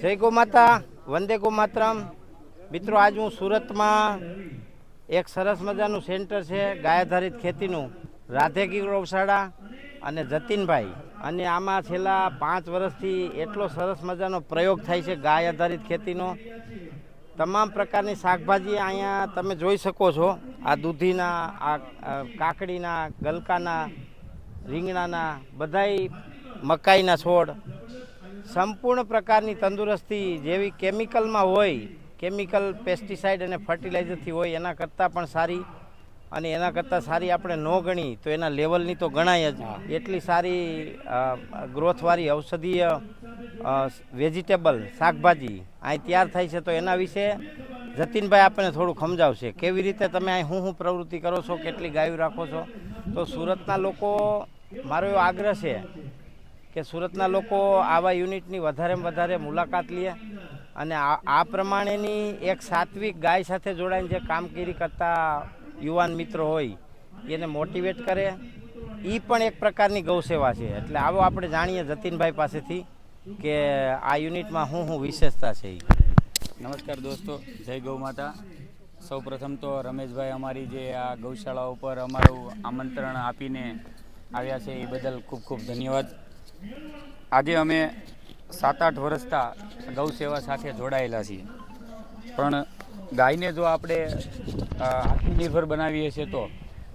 જય ગો માતા, વંદે ગો માતરમ. મિત્રો, આજ હું સુરતમાં એક સરસ મજાનું સેન્ટર છે ગાય આધારિત ખેતીનું રાધેકી ગૌશાળા અને જતીનભાઈ. અને આમાં છેલ્લા પાંચ વર્ષથી એટલો સરસ મજાનો પ્રયોગ થાય છે ગાય આધારિત ખેતીનો. તમામ પ્રકારની શાકભાજી અહીંયા તમે જોઈ શકો છો. આ દૂધીના, આ કાકડીના, ગલકાના, રીંગણાના, બધાય મકાઈના છોડ સંપૂર્ણ પ્રકારની તંદુરસ્તી જેવી કેમિકલમાં હોય કેમિકલ પેસ્ટિસાઇડ અને ફર્ટિલાઇઝરથી હોય એના કરતાં પણ સારી અને એના કરતાં સારી આપણે ન ગણી તો એના લેવલની તો ગણાય જ. એટલી સારી ગ્રોથવાળી ઔષધીય વેજીટેબલ શાકભાજી અહીં તૈયાર થાય છે તો એના વિશે જતીનભાઈ આપણને થોડું સમજાવશે. કેવી રીતે તમે અહીં હું હું પ્રવૃત્તિ કરો છો કેટલી ગાયું રાખો છો? તો સુરતના લોકો મારો એવો આગ્રહ છે કે સુરતના લોકો આવા યુનિટની વધારેમાં વધારે મુલાકાત લે અને આ પ્રમાણેની એક સાત્વિક ગાય સાથે જોડાઈને જે કામગીરી કરતા યુવાન મિત્રો હોય, એને મોટિવેટ કરે. એ પણ એક પ્રકારની ગૌ સેવા છે. એટલે આવો આપણે જાણીએ જતીનભાઈ પાસેથી કે આ યુનિટમાં શું શું વિશેષતા છે નમસ્કાર દોસ્તો, જય ગૌ માતા. સૌ પ્રથમ તો રમેશભાઈ અમારી જે આ ગૌશાળા ઉપર અમારું આમંત્રણ આપીને આવ્યા છે, એ બદલ ખૂબ ખૂબ ધન્યવાદ. આજે અમે સાત આઠ વર્ષતા ગૌ સેવા સાથે જોડાયેલા છીએ. પણ ગાયને જો આપણે આત્મનિર્ભર બનાવીએ છીએ તો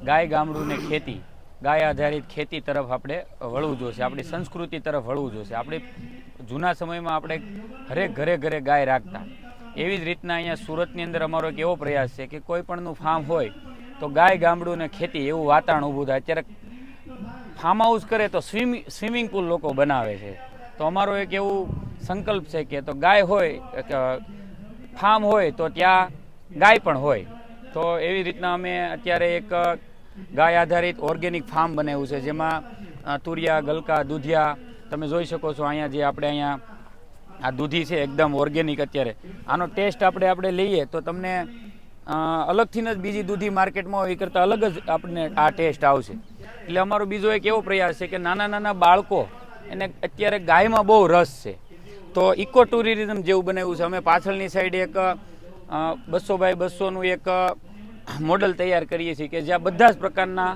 ગાય ગામડું ને ખેતી, ગાય આધારિત ખેતી તરફ આપણે વળવું જોશે, આપણી સંસ્કૃતિ તરફ વળવું જોશે. આપણે જૂના સમયમાં આપણે હરેક ઘરે ઘરે ગાય રાખતા. એવી જ રીતના અહીંયા સુરતની અંદર અમારો એક એવો પ્રયાસ છે કે કોઈ પણનું ફાર્મ હોય તો ગાય ગામડું ને ખેતી એવું વાતાવરણ ઊભું થાય. અત્યારે ફાર્મ હાઉસ કરે તો સ્વિમિંગ સ્વિમિંગ પુલ લોકો બનાવે છે. તો અમારો એક એવું સંકલ્પ છે કે તો ગાય હોય ફાર્મ હોય તો ત્યાં ગાય પણ હોય. તો એવી રીતના અમે અત્યારે એક ગાય આધારિત ઓર્ગેનિક ફાર્મ બનાવ્યું છે, જેમાં તુરિયા, ગલકા, દૂધિયા, તમે જોઈ શકો છો અહીંયા જે આપણે અહીંયા આ દૂધી છે, એકદમ ઓર્ગેનિક અત્યારે. આનો ટેસ્ટ આપણે આપણે લઈએ તો તમને અલગથી જ બીજી દૂધી માર્કેટમાં હોય એ કરતાં અલગ જ આપણને આ ટેસ્ટ આવશે. એટલે અમારો બીજો એક એવો પ્રયાસ છે કે નાના નાના બાળકો એને અત્યારે ગાયમાં બહુ રસ છે. તો ઇકો ટુરિઝમ જેવું બનાવ્યું છે. અમે પાછળની સાઈડ એક બસો બાય બસોનું એક મોડલ તૈયાર કરીએ છીએ કે જ્યાં બધા જ પ્રકારના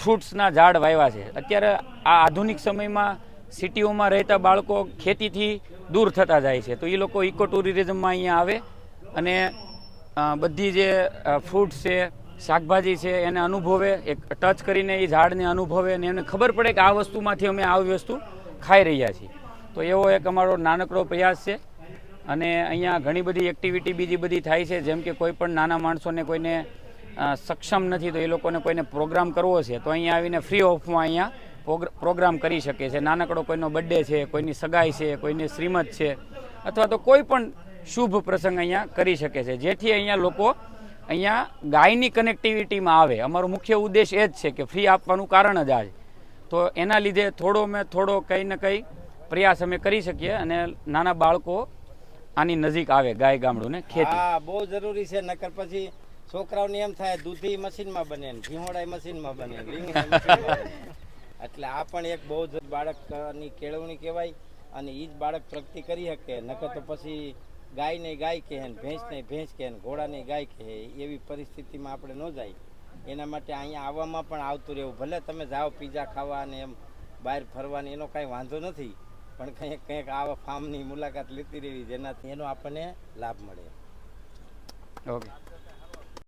ફ્રૂટ્સના ઝાડ વાવ્યા છે. અત્યારે આ આધુનિક સમયમાં સિટીઓમાં રહેતા બાળકો ખેતીથી દૂર થતા જાય છે. તો એ લોકો ઇકો ટુરિઝમમાં અહીંયા આવે અને બધી જે ફ્રૂટ છે, શાકભાજી છે, એને અનુભવે, એક ટચ કરીને એ ઝાડને અનુભવે અને એમને ખબર પડે કે આ વસ્તુમાંથી અમે આવી વસ્તુ ખાઈ રહ્યા છીએ. તો એવો એક અમારો નાનકડો પ્રયાસ છે. અને અહીંયા ઘણી બધી એક્ટિવિટી બીજી બધી થાય છે. જેમ કે કોઈ પણ નાના માણસોને કોઈને સક્ષમ નથી તો એ લોકોને કોઈને પ્રોગ્રામ કરવો છે, તો અહીંયા આવીને ફ્રી ઓફમાં અહીંયા પ્રોગ્રામ કરી શકે છે. નાનકડો કોઈનો બર્થડે છે, કોઈની સગાઈ છે, કોઈની શ્રીમત છે, અથવા તો કોઈ પણ શુભ પ્રસંગ અહીંયા કરી શકે છે. જેથી અહીંયા લોકો અહીંયા ગાયની કનેક્ટિવિટીમાં આવે. અમારો મુખ્ય ઉદ્દેશ એ જ છે કે ફ્રી આપવાનું કારણ જ આ તો એના લીધે થોડો મેં થોડો કંઈ ને કંઈ પ્રયાસ અમે કરી શકીએ અને નાના બાળકો આની નજીક આવે ગાય ગામડું ને ખેતી. હા, બહુ જરૂરી છે, નકર પછી છોકરાઓને એમ થાય, દૂધી મશીનમાં બને રીંગણાય મશીનમાં બને. એટલે આ પણ એક બહુ જ બાળકની કેળવણી કહેવાય અને એ જ બાળક પ્રગતિ કરી શકે. નકર તો પછી ગાય નહીં ગાય કહે ને ભેંસ નહીં ભેંસ કહે ને ઘોડા નહીં ગાય કહે એવી પરિસ્થિતિમાં આપણે ન જાય. એના માટે અહીંયા આવવામાં પણ આવતું રહેવું. ભલે તમે જાઓ પીઝા ખાવા ને એમ બહાર ફરવાની એનો કાંઈ વાંધો નથી. પણ કંઈક કંઈક આવા ફાર્મની મુલાકાત લેતી રહેવી જેનાથી એનો આપણને લાભ મળે. ઓકે